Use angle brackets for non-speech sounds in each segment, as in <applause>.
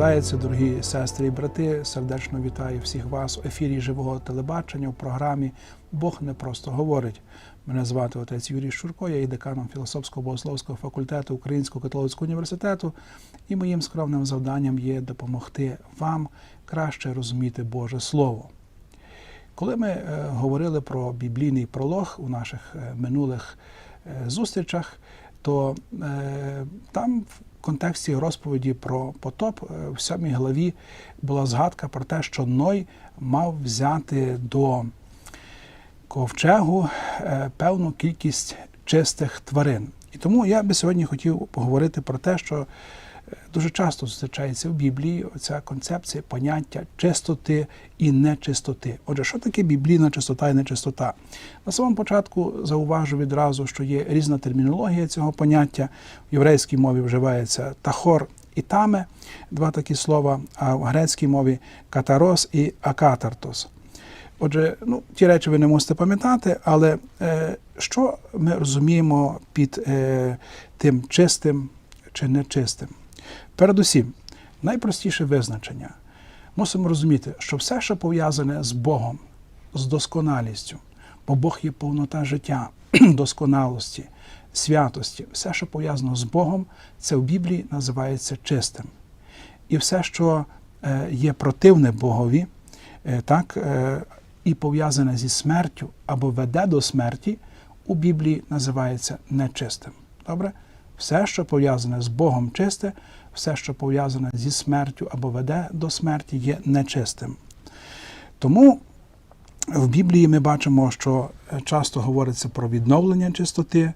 складається, дорогі сестри і брати. Сердечно вітаю всіх вас у ефірі живого телебачення в програмі Бог не просто говорить. Мене звати отець Юрій Шурко, я є деканом філософського богословського факультету Українського католицького університету, і моїм скромним завданням є допомогти вам краще розуміти Боже Слово. Коли ми е, говорили про біблійний пролог у наших е, минулих е, зустрічах, то там контексті розповіді про потоп е, в сьомій главі була згадка про те, що Ной мав взяти до ковчегу е, певну кількість чистих тварин. І тому я би сьогодні хотів поговорити про те, що дуже часто зустрічається в Біблії оця концепція поняття чистоти і нечистоти. Отже, що таке біблійна чистота і нечистота? На самому початку зауважу відразу, що є різна термінологія цього поняття. В єврейській мові вживається тахор і таме, два такі слова, а в грецькій мові катарос і акатартос. Отже, ну, ті речі ви не мусите пам'ятати, але е, що ми розуміємо під е, тим чистим чи нечистим? Передусім, найпростіше визначення. Мусимо розуміти, що все, що пов'язане з Богом, з досконалістю, бо Бог є повнота життя, <clears throat> досконалості, святості, все, що пов'язано з Богом, це в Біблії називається чистим. І все, що е, є противне Богові, е, так, е, і пов'язане зі смертю або веде до смерті, у Біблії називається нечистим. Добре? Все, що пов'язане з Богом чисте, все, що пов'язане зі смертю або веде до смерті, є нечистим. Тому в Біблії ми бачимо, що часто говориться про відновлення чистоти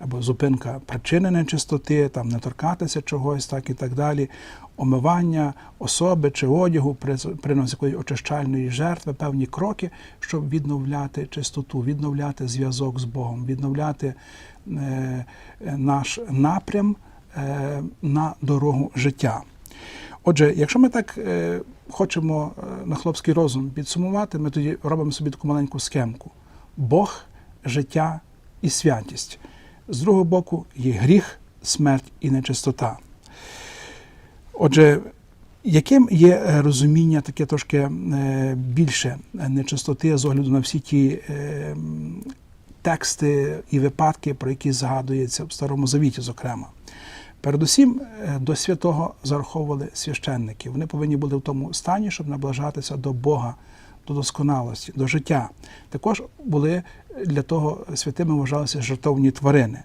або зупинка причини нечистоти, там не торкатися чогось, так і так далі, омивання особи чи одягу, принос якоїсь очищальної жертви, певні кроки, щоб відновляти чистоту, відновляти зв'язок з Богом, відновляти е, наш напрям е, на дорогу життя. Отже, якщо ми так е, хочемо е, на хлопський розум підсумувати, ми тоді робимо собі таку маленьку схемку: Бог, життя і святість. З другого боку, є гріх, смерть і нечистота. Отже, яким є е, розуміння таке трошки е, більше нечистоти з огляду на всі ті е, тексти і випадки, про які згадується в Старому Завіті, зокрема? Передусім, до святого зараховували священники. Вони повинні були в тому стані, щоб наближатися до Бога, до досконалості, до життя. Також були для того святими вважалися жертовні тварини.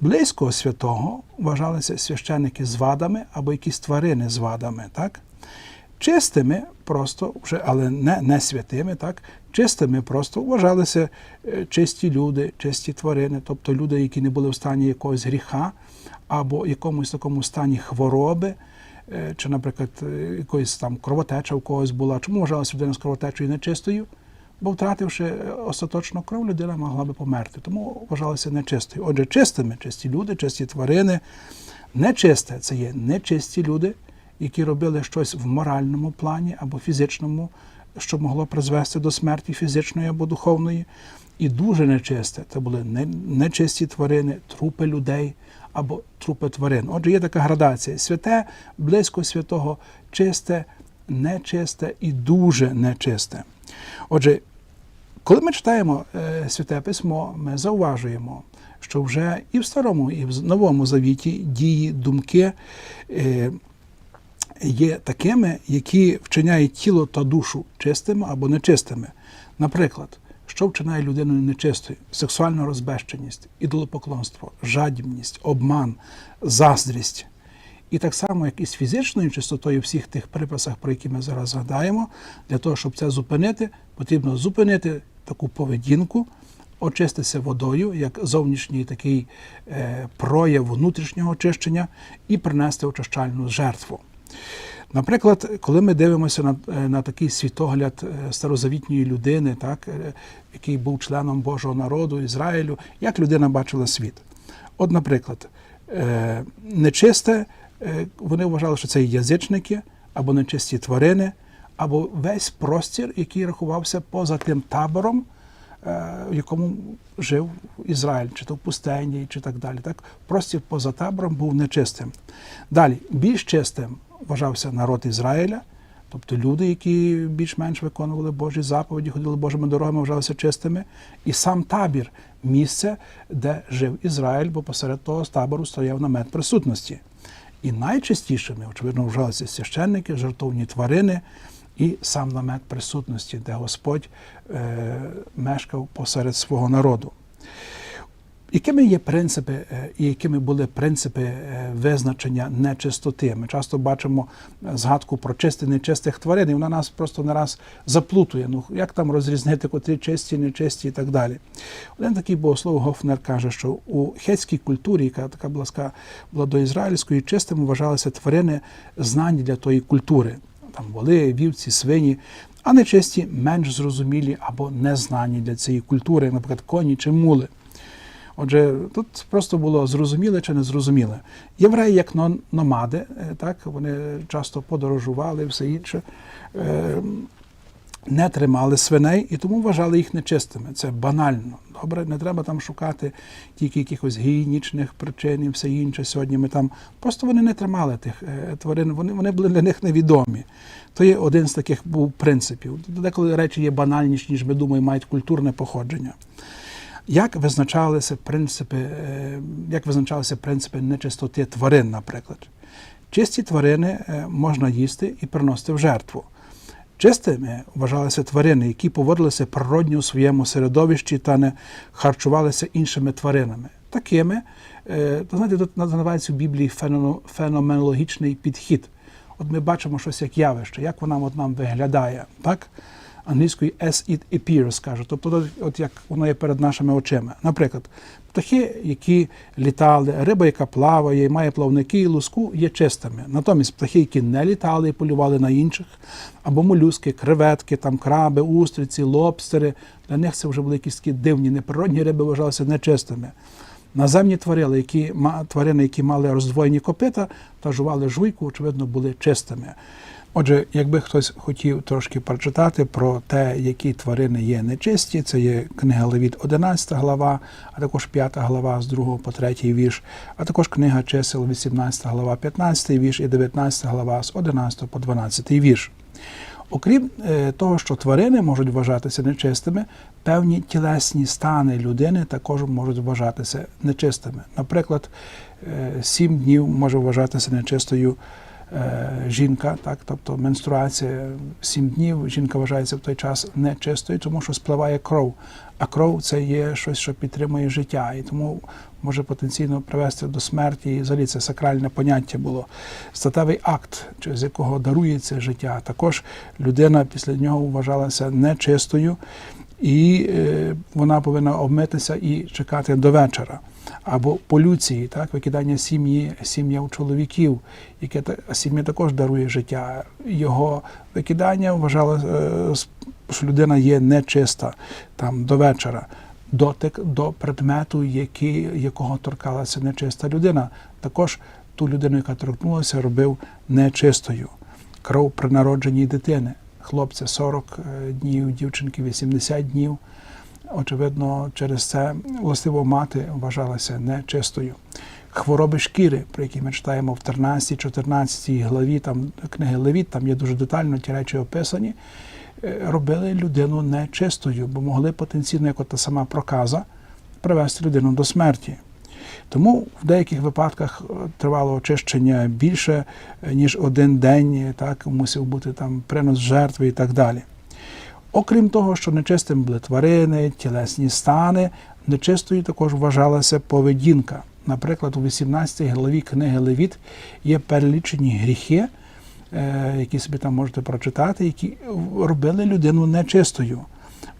Близько святого вважалися священники з вадами або якісь тварини з вадами. так? Чистими просто, вже, але не не святими, так? чистими просто вважалися чисті люди, чисті тварини, тобто люди, які не були в стані якогось гріха, або якомусь такому стані хвороби, чи, наприклад, якоїсь там кровотеча в когось була. Чому вважалася людина з кровотечею нечистою? Бо втративши остаточно кров, людина могла би померти. Тому вважалася нечистою. Отже, чистими, чисті люди, чисті тварини. Нечисте це є нечисті люди, які робили щось в моральному плані або фізичному, що могло призвести до смерті фізичної або духовної. І дуже нечисте це були нечисті тварини, трупи людей або трупи тварин. Отже, є така градація: святе, близько святого, чисте, нечисте і дуже нечисте. Отже, коли ми читаємо Святе Письмо, ми зауважуємо, що вже і в Старому, і в Новому Завіті дії, думки є такими, які вчиняють тіло та душу чистими або нечистими. Наприклад, що вчиняє людину нечистою? Сексуальна розбещеність, ідолопоклонство, жадібність, обман, заздрість. І так само, як і з фізичною чистотою всіх тих приписах, про які ми зараз згадаємо, для того, щоб це зупинити, потрібно зупинити таку поведінку, очиститися водою, як зовнішній такий е, прояв внутрішнього очищення, і принести очищальну жертву. Наприклад, коли ми дивимося на на такий світогляд старозавітньої людини, так, який був членом Божого народу, Ізраїлю, як людина бачила світ. От, наприклад, нечисте вони вважали, що це язичники або нечисті тварини, або весь простір, який рахувався поза тим табором, в якому жив Ізраїль, чи то в пустині, чи так далі. Так? Простір поза табором був нечистим. Далі, більш чистим вважався народ Ізраїля, тобто люди, які більш-менш виконували Божі заповіді, ходили Божими дорогами, вважалися чистими, і сам табір місце, де жив Ізраїль, бо посеред того табору стояв намет присутності. І найчастішими, очевидно, вважалися священники, жертовні тварини і сам намет присутності, де Господь е, мешкав посеред свого народу. Якими є принципи, е, і якими були принципи е, визначення нечистоти? Ми часто бачимо е, згадку про чисті нечистих тварин, і вона нас просто не раз заплутує. Ну як там розрізнити, котрі чисті, нечисті і так далі. Один такий богослов Гофнер каже, що у хетській культурі, яка така близька була до ізраїльської, чистими вважалися тварини знані для тої культури. Там воли, вівці, свині, а нечисті менш зрозумілі або незнані для цієї культури, наприклад, коні чи мули. Отже, тут просто було зрозуміле чи незрозуміле. Євреї, як номади, е, так, вони часто подорожували все інше, е, не тримали свиней і тому вважали їх нечистими. Це банально. Добре, не треба там шукати тільки якихось гігієнічних причин і все інше. Сьогодні ми там просто вони не тримали тих е, тварин, вони, вони були для них невідомі. То є один з таких був принципів. Деколи речі є банальніші, ніж ми думаємо, мають культурне походження. Як визначалися принципи, е, як визначалися принципи нечистоти тварин, наприклад? Чисті тварини е, можна їсти і приносити в жертву. Чистими вважалися тварини, які поводилися природньо у своєму середовищі та не харчувалися іншими тваринами. Такими, е, то знаєте, тут називається в Біблії феноменологічний підхід. От ми бачимо щось як явище, як воно от нам виглядає. Так? Англійською as it appears, каже. Тобто, от- як воно є перед нашими очима. Наприклад, птахи, які літали, риба, яка плаває, має плавники і луску, є чистими. Натомість птахи, які не літали і полювали на інших, або молюски, креветки, там краби, устриці, лобстери, для них це вже були якісь такі дивні, неприродні риби вважалися нечистими. Наземні тварини, які, тварини, які мали роздвоєні копита та жували жуйку, очевидно, були чистими. Отже, якби хтось хотів трошки прочитати про те, які тварини є нечисті, це є книга Левіт 11 глава, а також 5 глава з 2 по 3 вірш, а також книга чисел 18 глава, 15 вірш і 19 глава з 11 по 12 вірш. Окрім е, того, що тварини можуть вважатися нечистими, певні тілесні стани людини також можуть вважатися нечистими. Наприклад, е, сім днів може вважатися нечистою жінка, так, тобто менструація сім днів, жінка вважається в той час нечистою, тому що спливає кров. А кров це є щось, що підтримує життя, і тому може потенційно привести до смерті. І взагалі це сакральне поняття було. Статевий акт, через якого дарується життя. Також людина після нього вважалася нечистою, і е, вона повинна обмитися і чекати до вечора. Або полюції, так, викидання сім'ї, сім'я у чоловіків, яке сім'я також дарує життя. Його викидання вважало, е, що людина є нечиста там до вечора. Дотик до предмету, який, якого торкалася нечиста людина. Також ту людину, яка торкнулася, робив нечистою. Кров при народженні дитини. Хлопця 40 е, днів, дівчинки 80 днів. Очевидно, через це властиво мати вважалася нечистою. Хвороби шкіри, про які ми читаємо в 13-14 главі там, книги Левіт, там є дуже детально ті речі описані, е, робили людину нечистою, бо могли потенційно, як от та сама проказа, привести людину до смерті. Тому в деяких випадках е, тривало очищення більше, е, ніж один день, е, так, мусив бути там принос жертви і так далі. Окрім того, що нечистим були тварини, тілесні стани, нечистою також вважалася поведінка. Наприклад, у 18 главі книги Левіт є перелічені гріхи, які собі там можете прочитати, які робили людину нечистою.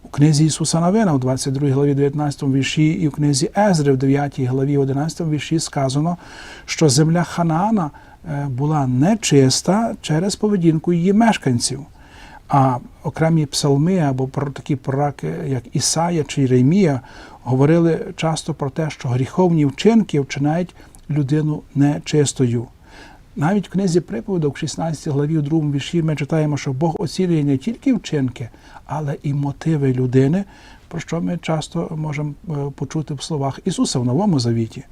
У книзі Ісуса Навина у 22 главі 19 вірші і в книзі Езри в 9 главі 11 вірші сказано, що земля Ханаана була нечиста через поведінку її мешканців. А окремі псалми або про такі пророки, як Ісая чи Єремія, говорили часто про те, що гріховні вчинки вчинають людину нечистою. Навіть в книзі приповідок, в 16 главі, у другому вірші, ми читаємо, що Бог оцінює не тільки вчинки, але і мотиви людини, про що ми часто можемо е, почути в словах Ісуса в Новому Завіті.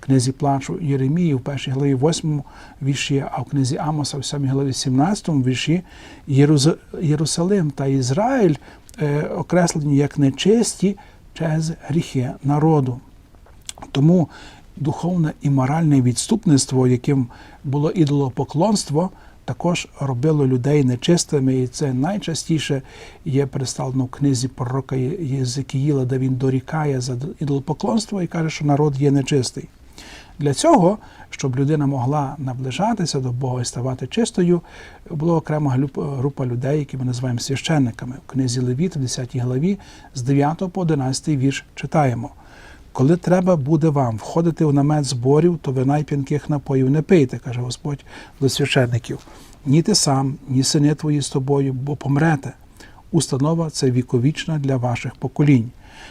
В книзі плачу Єремії в першій главі 8 вірші, а в книзі Амоса в 7 главі 17 вірші Єрусалим та Ізраїль е, окреслені як нечисті через гріхи народу. Тому духовне і моральне відступництво, яким було ідолопоклонство, також робило людей нечистими, і це найчастіше є представлено в книзі пророка Єзекіїла, де він дорікає за ідолопоклонство і каже, що народ є нечистий. Для цього, щоб людина могла наближатися до Бога і ставати чистою, була окрема група людей, які ми називаємо священниками. В книзі Левіт, в 10 главі, з 9 по 11 вірш читаємо. Коли треба буде вам входити в намет зборів, то вина й напоїв не пийте, каже Господь до священників. Ні ти сам, ні сини твої з тобою, бо помрете. Установа це віковічна для ваших поколінь,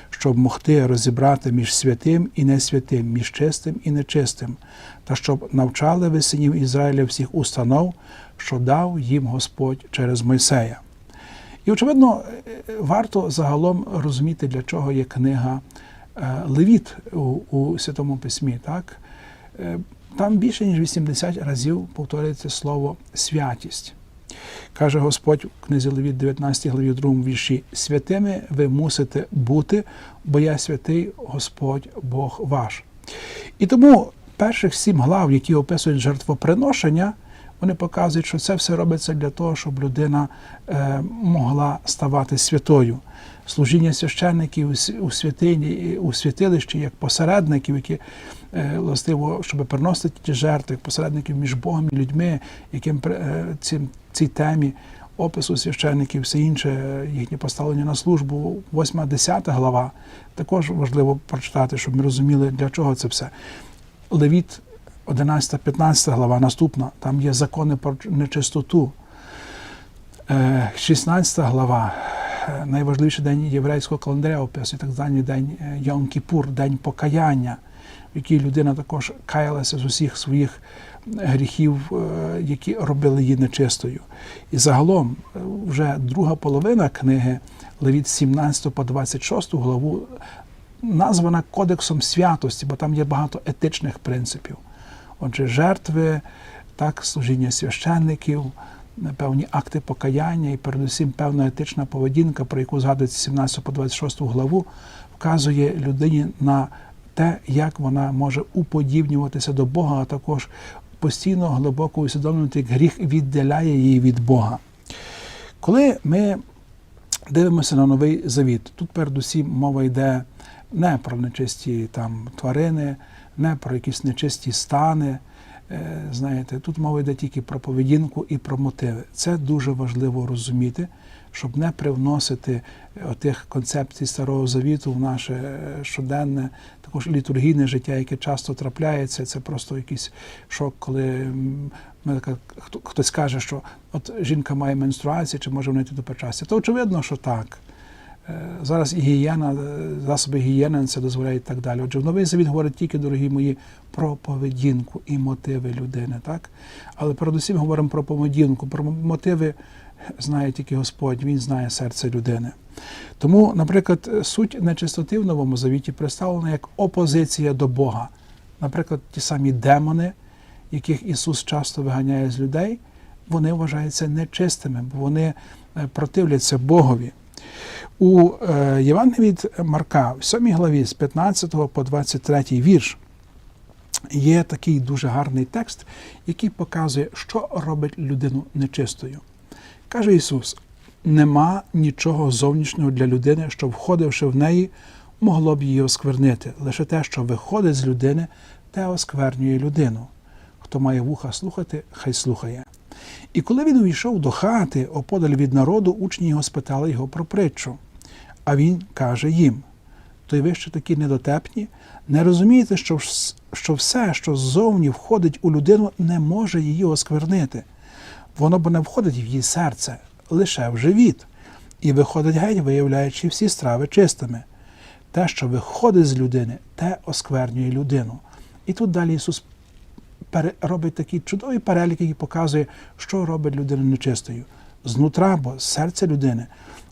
щоб могти розібрати між святим і несвятим, між чистим і нечистим, та щоб навчали ви синів Ізраїля всіх установ, що дав їм Господь через Мойсея. І, очевидно, е, варто загалом розуміти, для чого є книга е, Левіт у, у Святому Письмі. Так? Е, Там більше ніж 80 разів повторюється слово святість. Каже Господь в книзі Левіт, 19 главі 2 вірші: Святими ви мусите бути, бо я святий Господь Бог ваш. І тому перших сім глав, які описують жертвоприношення, вони показують, що це все робиться для того, щоб людина е, могла ставати святою. Служіння священників у святині, у святилищі як посередників, які е, властиво, щоб приносити ті жертви, як посередників між Богом і людьми, яким е, цим, цій темі опису священників, все інше, їхнє поставлення на службу, 8-10 глава, також важливо прочитати, щоб ми розуміли, для чого це все. Левіт 11-15 глава наступна, там є закони про нечистоту. Е, 16 глава, е, найважливіший день єврейського календаря описує так званий день е, Йом-Кіпур, день покаяння, в який людина також каялася з усіх своїх гріхів, е, які робили її нечистою. І загалом, е, вже друга половина книги Левіт 17 по 26 главу названа Кодексом святості, бо там є багато етичних принципів. Отже, жертви, так, служіння священників, певні акти покаяння і передусім певна етична поведінка, про яку згадується 17 по 26 главу, вказує людині на те, як вона може уподібнюватися до Бога, а також постійно глибоко усвідомлювати, як гріх віддаляє її від Бога. Коли ми дивимося на новий завіт, тут передусім мова йде не про нечисті там тварини, не про якісь нечисті стани. Е, Знаєте, тут мова йде тільки про поведінку і про мотиви. Це дуже важливо розуміти, щоб не привносити отих концепцій Старого Завіту в наше е, щоденне, також літургійне життя, яке часто трапляється. Це просто якийсь шок, коли ми хтось каже, що от жінка має менструацію, чи може вона йти до причастя. То очевидно, що так. Зараз і гігієна, е, засоби гігієни це дозволяють і так далі. Отже, в новий завіт говорить тільки, дорогі мої, про поведінку і мотиви людини, так? Але передусім говоримо про поведінку, про мотиви знає тільки Господь, Він знає серце людини. Тому, наприклад, суть нечистоти в новому завіті представлена як опозиція до Бога. Наприклад, ті самі демони, яких Ісус часто виганяє з людей, вони вважаються нечистими, бо вони е, противляться Богові. У е, Євангелії від Марка, в 7 главі з 15 по 23 вірш, є такий дуже гарний текст, який показує, що робить людину нечистою. Каже Ісус: нема нічого зовнішнього для людини, що, входивши в неї, могло б її осквернити. Лише те, що виходить з людини, те осквернює людину. Хто має вуха слухати, хай слухає. І коли він увійшов до хати, оподаль від народу, учні його спитали його про притчу. А він каже їм: То й ви ще такі недотепні, не розумієте, що, що все, що ззовні входить у людину, не може її осквернити. Воно бо не входить в її серце, лише в живіт, і виходить геть, виявляючи всі страви чистими. Те, що виходить з людини, те осквернює людину. І тут далі Ісус робить такий чудовий перелік, який показує, що робить людину нечистою. Знутра, бо з серця людини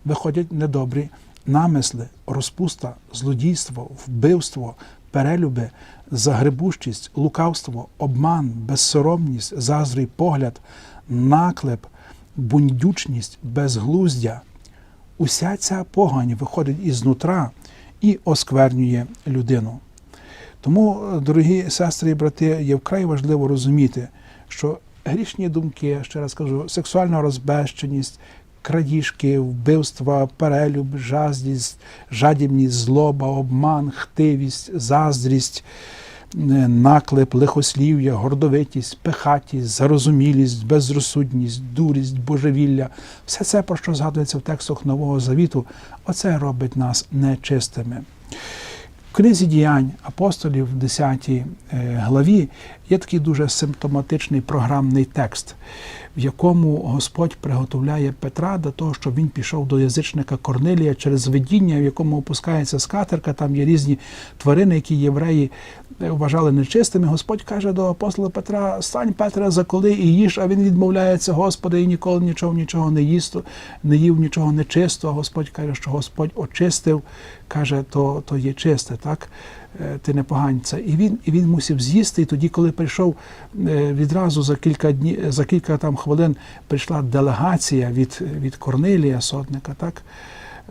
виходять недобрі намисли, розпуста, злодійство, вбивство, перелюби, загребущість, лукавство, обман, безсоромність, зазрий погляд, наклеп, бундючність, безглуздя. Уся ця погань виходить ізнутра і осквернює людину. Тому, дорогі сестри і брати, є вкрай важливо розуміти, що грішні думки, ще раз кажу, сексуальна розбещеність, крадіжки, вбивства, перелюб, жадність, жадібність, злоба, обман, хтивість, заздрість, е, наклеп, лихослів'я, гордовитість, пихатість, зарозумілість, безрозсудність, дурість, божевілля все це, про що згадується в текстах Нового Завіту, оце робить нас нечистими. В книзі діянь апостолів, в 10 е, главі, є такий дуже симптоматичний програмний текст, в якому Господь приготовляє Петра до того, щоб він пішов до язичника Корнилія через видіння, в якому опускається скатерка, там є різні тварини, які євреї е, вважали нечистими. Господь каже до апостола Петра: Стань Петра, заколи і їж, а він відмовляється, Господи, і ніколи нічого, нічого не їсти, не їв нічого нечисто. Господь каже, що Господь очистив, каже, то, то є чисте, так? Е, Ти не поганця. І він, і він мусив з'їсти. І тоді, коли прийшов е, відразу за кілька днів, за кілька там хвилин прийшла делегація від, від Корнилія, сотника, так?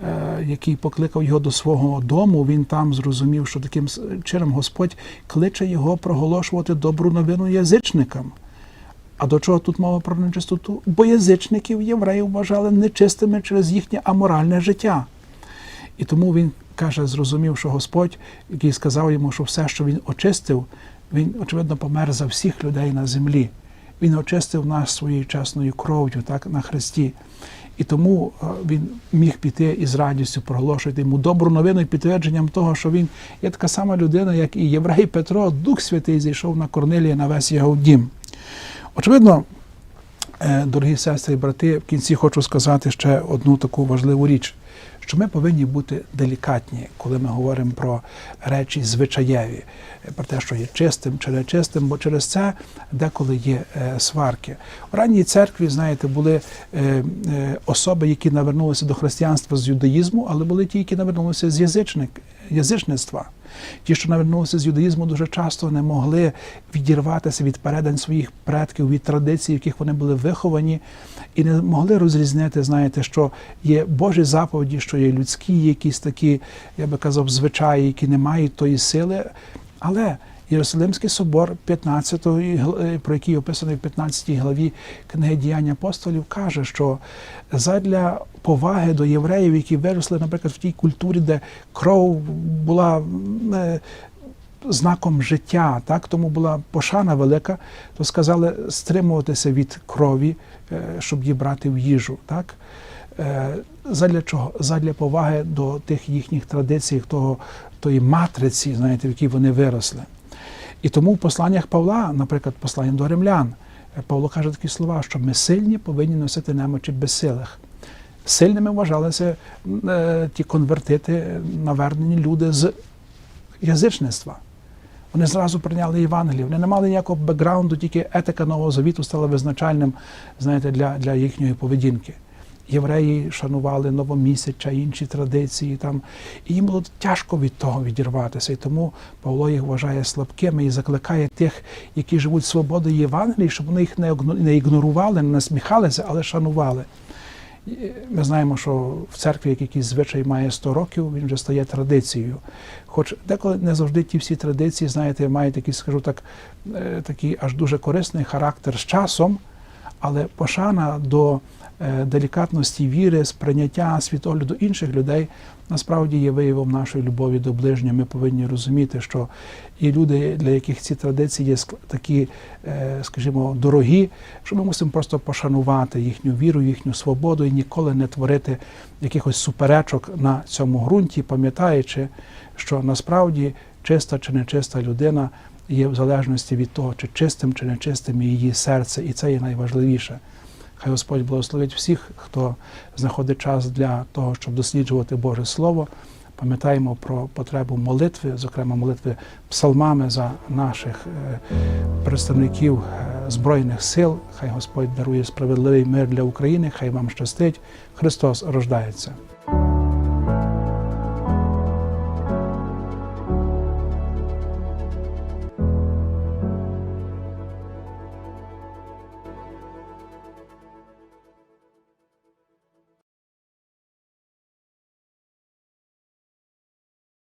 е, який покликав його до свого дому, він там зрозумів, що таким чином Господь кличе його проголошувати добру новину язичникам. А до чого тут мова про нечистоту? Бо язичників євреїв вважали нечистими через їхнє аморальне життя. І тому він каже, зрозумів, що Господь, який сказав йому, що все, що він очистив, він, очевидно, помер за всіх людей на землі. Він очистив нас своєю чесною кров'ю, так, на Христі. І тому е, він міг піти і з радістю проголошувати йому добру новину і підтвердженням того, що він є така сама людина, як і єврей Петро, Дух Святий зійшов на Корнилія на весь його дім. Очевидно, Е, Дорогі сестри і брати, в кінці хочу сказати ще одну таку важливу річ, що ми повинні бути делікатні, коли ми говоримо про речі звичаєві, е, про те, що є чистим чи нечистим, бо через це деколи є е, сварки. У ранній церкві, знаєте, були е, особи, які навернулися до християнства з юдаїзму, але були ті, які навернулися з язичник, язичництва. Ті, що навернулися з юдаїзму, дуже часто не могли відірватися від передань своїх предків, від традицій, в яких вони були виховані, і не могли розрізнити, знаєте, що є Божі заповіді, що є людські, якісь такі, я би казав, звичаї, які не мають тої сили. Але Єрусалимський собор 15, гл- про який описаний в 15 главі книги діянь апостолів, каже, що задля поваги до євреїв, які виросли, наприклад, в тій культурі, де кров була е, знаком життя, так тому була пошана велика, то сказали стримуватися від крові, е, щоб її брати в їжу. Так? Е, Задля чого? Задля поваги до тих їхніх традицій, того, тої матриці, знаєте, в якій вони виросли. І тому в посланнях Павла, наприклад, послання до римлян, е, Павло каже такі слова, що ми сильні повинні носити немочі безсилих. Сильними вважалися е, ті конвертити, навернені люди з язичництва. Вони зразу прийняли Євангеліє. Вони не мали ніякого бекграунду, тільки етика Нового Завіту стала визначальним знаєте, для, для їхньої поведінки. Євреї шанували новомісяча, інші традиції там, і їм було тяжко від того відірватися. І тому Павло їх вважає слабкими і закликає тих, які живуть свободою Євангелії, щоб вони їх не ігнорували, не насміхалися, але шанували. Ми знаємо, що в церкві як якийсь звичай має 100 років, він вже стає традицією. Хоч деколи не завжди ті всі традиції, знаєте, мають такий, скажу так, е, такий аж дуже корисний характер з часом, але пошана до е, делікатності віри, сприйняття світогляду інших людей насправді є виявом нашої любові до ближнього. Ми повинні розуміти, що і люди, для яких ці традиції є такі, е, скажімо, дорогі, що ми мусимо просто пошанувати їхню віру, їхню свободу і ніколи не творити якихось суперечок на цьому ґрунті, пам'ятаючи, що насправді чиста чи нечиста людина є в залежності від того, чи чистим чи нечистим її серце, і це є найважливіше. Хай Господь благословить всіх, хто знаходить час для того, щоб досліджувати Боже Слово. Пам'ятаємо про потребу молитви, зокрема молитви псалмами за наших е, представників е, Збройних сил. Хай Господь дарує справедливий мир для України, хай вам щастить. Христос рождається.